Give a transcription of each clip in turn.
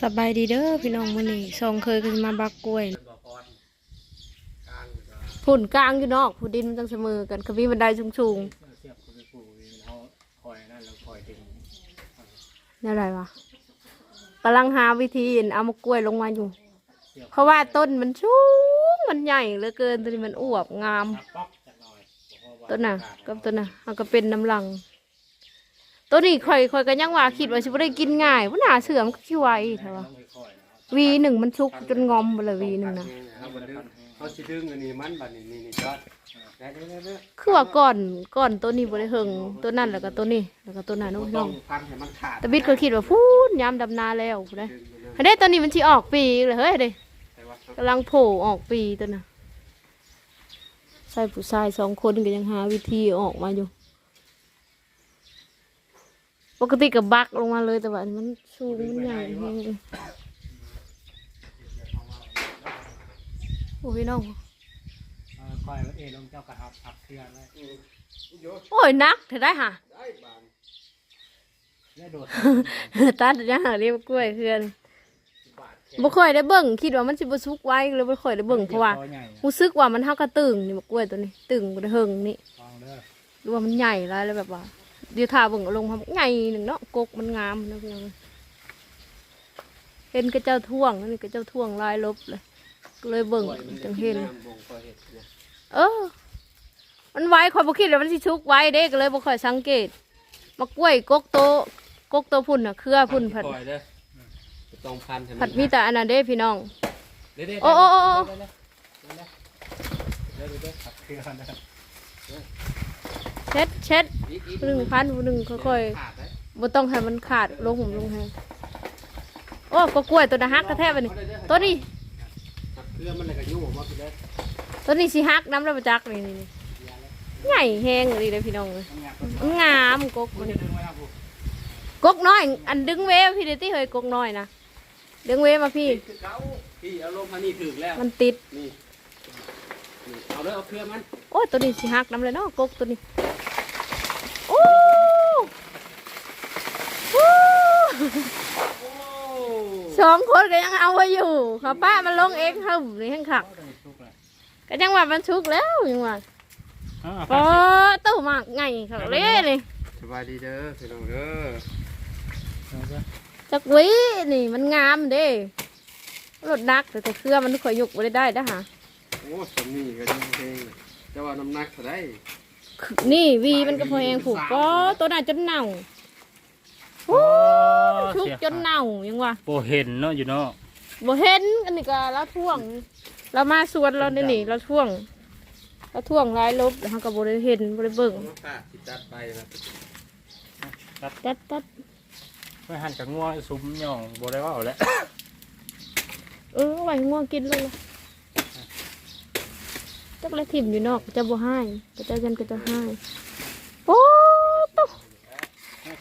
สบายดีเด้อพี่น้องมื้อนี้สองเคยขึ้นมาบักกล้วยผุ่นกลางอยู่นอกผู้ดินมันจังเสมอกันกมีบันไดสูงเสียบคุณปู่เขาคอยนั่นแล้วคอยดึงๆนี่อะไรวะกำลังหาวิธีเอามากล้วยลงมาอยู่ เสียบเพราะว่าต้นมันสูงมันใหญ่เหลือเกินตัวนี้มันอวบงามมาป๊อกจักหน่อยเพราะว่าต้นน่ะกับต้นน่ะมันก็เป็นน้ำลัง ตัวนี้ค่อยค่อยก็ยังว่าคิดว่าสิบ่ได้กินง่ายว่าหนาเสื่อมนก็ขี้ไวเถอะวะต้องค่อยๆนะวีหนึ่งมันชุกจนงอมไปเลยวีหนึ่งนะเอาบันดึงเขาสิดึงอันนี้มันบัดนี้นี่นี่จอดได้ได้ได้ได้คือว่าก่อนก่อนตัวนี้บ่ได้เฮิงตัวนั้นแล้วก็ตัวนี้แล้วก็ตัวนั้นน้องต้น้อองงพันให้มันขาดตะบิดก็คิดว่าพูนยามดำนาแล้วพู้นเด้ดึงไปเลยเฮ้ยเด้ตัวนี้มันสิออกปีเลยเฮ้ยเด้แต่ว่ากำลังโผล่ออกปีตัวน่ะใส่ผู้ชายสองคนก็ยังหาวิธีออกมาอยู่ ปกติกับบักลงมาเลยแต่ว่าอันมันสูงมันใหญ่แฮงเลยโอ้พี่น้องเออคอยว่าเอลงเจ้ากระหับหักเคลื่อนไว้โยโอ้ยนักเธอได้ห่ะได้บานแล้วโดดตัดยังหาเรียบกล้วยเพื่อนบ่ค่อยได้เบิ่งคิดว่ามันสิบ่สุกไว้เลยบ่ค่อยได้เบิ่งเพราะว่าตัวใหญ่รู้สึกว่ามันเท่ากระตึงนี่มะกล้วยตัวนี้ ตึงบ่ได้เฮิงนี่ลองเด้อหรือว่ามันใหญ่หลายแล้วแบบว่า เดี๋ยวถ้าเบิ่งเอาลงมาใหญ่หนึ่งเนาะกกมันงามนะพี่น้องเห็นกระเจ้าท่วงอันนี่กระเจ้าท่วงลายลบเลยก็เลยเบิ่งจังเห็นน้ำบ่งก็เห็ดเนี่ยเออ มันไว้คอยบ่คิดว่ามันสิชุกไว้เด้ก็เลยบ่ค่อยสังเกตมะกล้วยกกโตกกโตพุ่นน่ะเครือพุ่นผัดปล่อยเด้อต้องพันให้มันผัดมีแต่อันนั้นเด้พี่น้องเด้เด้โอ้โอ้โอ้ ช็ดเช็ดอีกอีกหนึ่งพันหนึ่งค่อยขาดได้ๆบ่ต้องให้มันขาดลงหุ่มลงให้โอ้ก็กล้วยตัวน่ะฮักกระแทกไปนี่ตัวนี้ตัดเครื่องมันเลยก็ยุ่งออกมาไปเลยตัวนี้สิฮักน้ำระบจักนี่นี่นี่ใหญ่แห้งเลยเลยพี่น้องเลยต้องอยากมันงามกกคุมัณนจะดึงไว้ครับผมกกน้อย อันดึงเวฟพี่เดตี้เฮ้ยกกน้อยนะดึงเวฟมาพี่คือเก้าพี่เอาลงมานี่ถึงแล้วมันติดนี่นี่เอาเลยเอาเครื่องมันโอ้ยตัวนี้สิฮักน้ำเลยเนาะกกตัวนี้โอ้โอ้ โอ้ สองคนก็ยังเอาไว้อยู่เขาป้ามันลงเองหึมนี่ข้างขักเอาตัวนี้ชุกเลยก็ยังว่ามันชุกแล้วยังว่าอ่าโอ้ตู้มากไงเขาเลยเลยสบายดีเด้อพี่น้องเด้อเอาซะจักหวินี่มันงามเด้รถนักแต่เครือมันไม่ค่อยยกไ่ได้ได้อฮะโอ้สมนี่ก็ยังเพลงเลยแต่ว่าน้ำหนักเท่าไดนี่วีมันก็พอเองผูกก็ตัวน่าจนเน่า โอ้ชุกจนเน่ายังวะโบเห็นเนาะอยู่เนาะบ่เห็นอันนี้ก็เราท่วง เรามาสวนเราเนี่นี่เราท่วงเราท่วงหลายลบแล้วเราก็บ่ได้เห็นบ่ได้เบิ่งน้ำตาติดจัดไปนะตัดตัดไม่หันกับง่วงซุ้มหย่องโบได้ว่าเอาแล้วเออไว้ง่วงกินเลยล่ะจักละถิ่มอยู่นอกจะบ่ให้ก็จะกันก็จะให้โอ้ตะ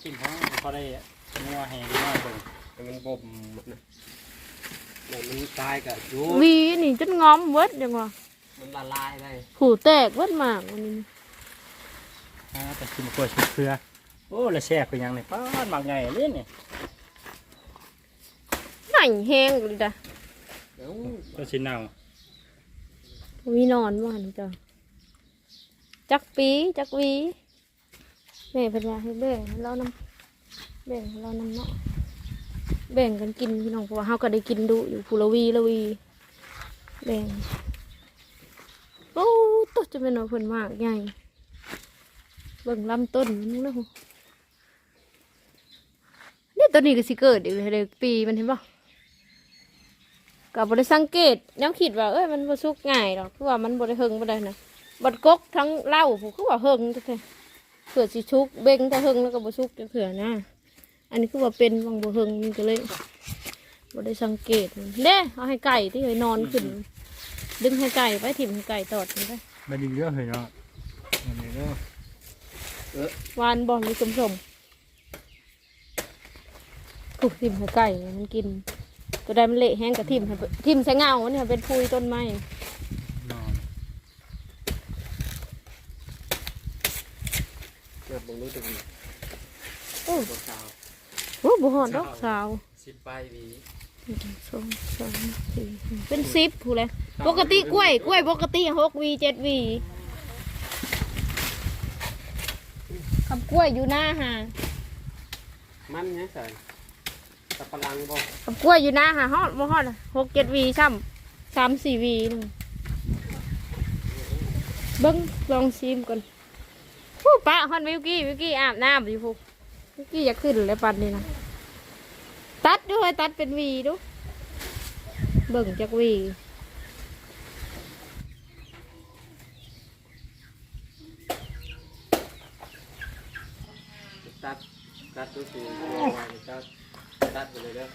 แม่กินท้องเขาได้ง่วงแห้งดีมากเลยแต่มันบ่มนะแต่มันตายกับยูวีนี่จนงอมเวิดยังวะมันละลายได้ผูแตกเวิดมากวันนี้อ่าแต่กินกล้วยชุบเครือโอ้แล้วแซ่บคือหยังนี่ป้าดหมักใหญ่เลยนี่ไหนแห้งเลยจ้ะเดี๋ยวก็สิเน่ามีนอนว่านจ้ะจักปีจักวี แม่เพิ่นว่าให้แบ่งให้เรานำแบ่งให้เรานำเนาะแบ่งกันกินพี่น้องเพราะว่าเฮาก็ได้กินดูอยู่ผู้ละวีละวี แบ่งโอ้ตัวจะเป็นว่าเพิ่นมากใหญ่เบิ่งลำต้นมันนะฮูนี่ยตัวนี้ก็สิเกิดอีกเลยเด้อปีมันเห็นบ่กับบริสังเกตยังคิดว่าเอ้ยมันบ่สุกง่ายหรอกคือว่ามันบริเฮงบ่ได้นะบัดกกทั้งเล้าผู้คือว่าเฮงจังซี่ เผื่อสิชุกเบ่งแต่เฮิงแล้วก็บ่สุกจังเผื่อนะ อันนี้คือว่าเป็นบางบ่เฮิงนี่ก็เลยบ่ได้สังเกตเด้เอาให้ไก่ที่เคยนอนขึ้น ดึงให้ไก่ไปถิ่มให้ไก่ตอดมันไปไม่ดีเยอะเลยเนาะมันนี่เนาะวานบ่หรือสมสมถูกถิ่มให้ไก่มันกินตัวใดมันเละแห้งกับถิ่มให้เพิ่นถิ่มใส่เงามันเนี่ยเป็นพุยต้นไม้ นอน เกิดบงรู้ตึกนี่ โอ้บนขาวโหบ่หอดดอกสาวสิบใบหวีหนึ่งสองสามสี่ห้าเป็นสิบผู้เลยปกติกล้วยกล้วยปกติหกวีเจ็ดวีคำกล้วยอยู่หน้าหามันเนี่ยใส่ตะปะลังบ่คำกล้วยอยู่หน้าหาฮอดบ่ฮอดอะหกเจ็ดวีซ้ำสามสี่วีนึงเบิ้งลองชิมก่อนผู้ปะฮอนวิวกี้วิวกี้อาบน้ำอยู่ผู้ วิวกี้อยากขึ้นเลยปันนี่นะตัดด้วยตัดเป็นวีดูเบิ่งจากวีตัดตัดดูสิตัดตัดไปเลยเด้อ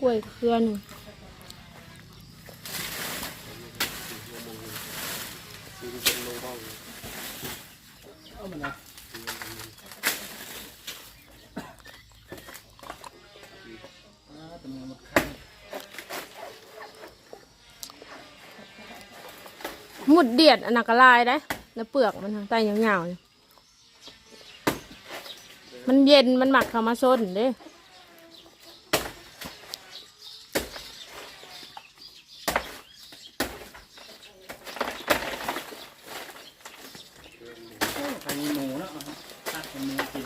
กล้วยเครือหนึ่ง มุดเดียดอันนักกะลายได้แล้วเปลือกมันทางใต้ยาวๆเนี่ยมันเย็นมันหมักเข้ามาซนเด้ใครมีหมูเนาะตัดเป็นหมูกิน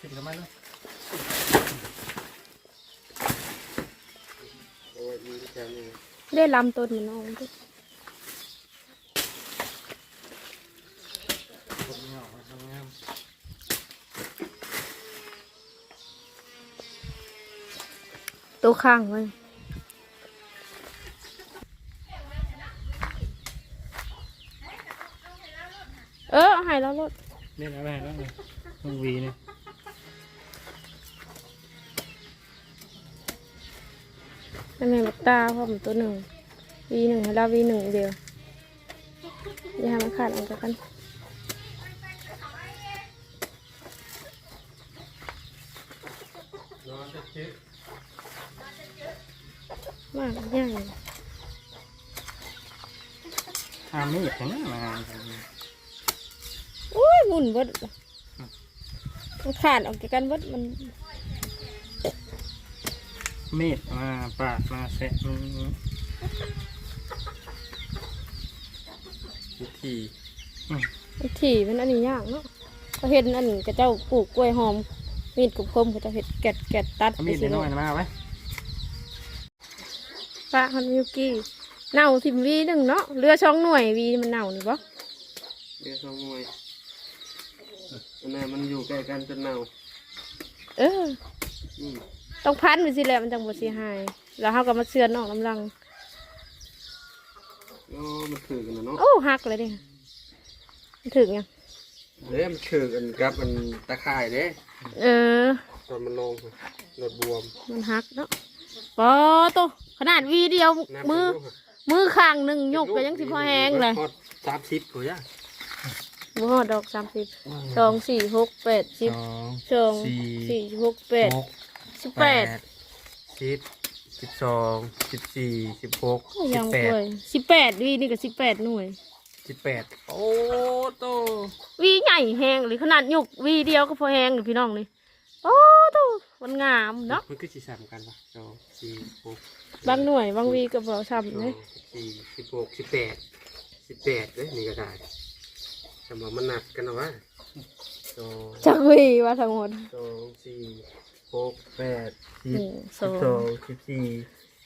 สิบกับมันเนาะโอ้ยมีแค่นี้ได้ลำต้นมันออกมาดิผมเหงาทำงาม ตัวข้างไว้เออเอาใหายแล้วรถเนี่ยนะแม่แล้วเนี่ยต้องวีเนี่ยนั่นแม่บักตาพ่อมตัวหนึ่งวีหนึ่งให้เราวีหนึ่งเดียวอย่าให้มันขาดออกจากกันนอนจะเช็ด มากใหญ่หามีดอย่างนั้นมาโอ้ยหมุนบดมันขาดออกจากกันบดมันมีดมาปาดมาแสะอืมวิธีมันถี่มันอันนี้ยากเนาะเขาเห็นอันกระเจ้าปลูกกล้วยหอมมีดกบคมเขาจะเห็ดแกดแกดตัดมีดเดี๋ยวน้อยนะมาไว้ ปลาฮันมิวกี้เน่าสิบวีหนึ่งเนาะเรือช่องหน่วยวีมันเน่านี่ปะเดี๋ยวสองมวยอันนั้นมันอยู่ใกล้กันจนเน่าเอออืมต้องพันไปสิแหละมันจังบดเสียหายแล้วเขาก็มาเชือนออกลำลังโอ้มันถือกันนะเนาะโอ้หักเลยดิมันถึงยังเด้มันถือกันกับมันตะข่ายเด้เออตอนมันลงรถบวม มันหักเนาะ ปอโตขนาดวีเดียวน้ำมือเป็นลูกมือข้างหนึ่งยกก็ยังสิพอแห้งเลยฮอดสามสิบกูย่าบ่ฮอดดอกสามสิบสองสี่หกแปดสิบสองสองสี่สี่หกแปดหกสิบแปดสิบสิบสองสิบสี่สิบหกโอ้ยสิยับงแปป่ดวยสิบแปดวีนี่ก็สิบแปดหน่วยสิบแปดโอ้โตวีใหญ่แหงหรือขนาดยกวีเดียวก็พอแหงหรือพี่น้องนี่โอ้โต มันงามเนาะมันคือสี่สามกันปะสองสี่หกบางหน่วยบางวีก็บอกสองช้ำเลยสิบสี่สิบหกสิบแปดสิบแปดเลยนี่ก็ได้สมองมันหนักกันนะวะสองจากวีว่าทั้งหมดสองสี่หกแปดสิหบนึ่งสสิอบงสองสิบสี่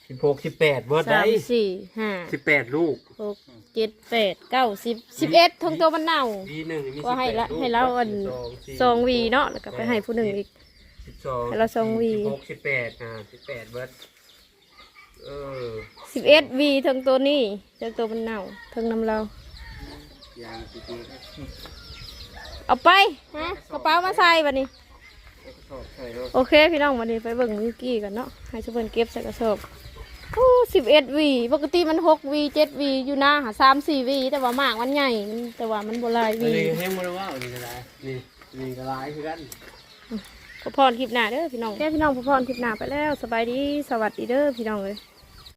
สิบหกสิบแปดเบิร์ดสาได้มสี่ห้าสิบแปดลูกหกเจ็ดแปดเก้าสิบสิบเอ็ดทั้งตัวมันเน่าวีหนึ่งมีก็ให้ละ18ให้เราอันสองสี่สองวีเนาะแล้วก็ไปให้ผู้หนึ่งอีก สิบสองให้เราสองวี สิบหกสิบแปดอ่าสิบแปดเบิร์ดเออสิบเอ็ดวีทั้งตัวนี้ทั้งตัวมันเน่าทั้งน้ำเรา ยางจริงเอาไปฮะกระเป๋ามาใส่บัดนี้ๆแล้วก็สอบใส่เนาะโอเคพี่น้องวันนี้ไปเบิ่งวิวกี้กันเนาะให้ชุเพิ่นเก็บใส่กระสอบโอ้สิบเอ็ดวีปกติมันหกวีเจ็ดวีอยู่หน้าหาสามสี่วีแต่ว่ามากมันใหญ่มันแต่ว่ามันโบหลายอันวี นี้ให้มาดูว่าอันนี้ก็ได้นี่นี่ก็ลายคือกัน พอพรคลิปหน้าเด้อพี่น้อง แค่พี่น้องพอพรคลิปหน้าไปแล้ว สบายดี สวัสดีเด้อพี่น้องเลย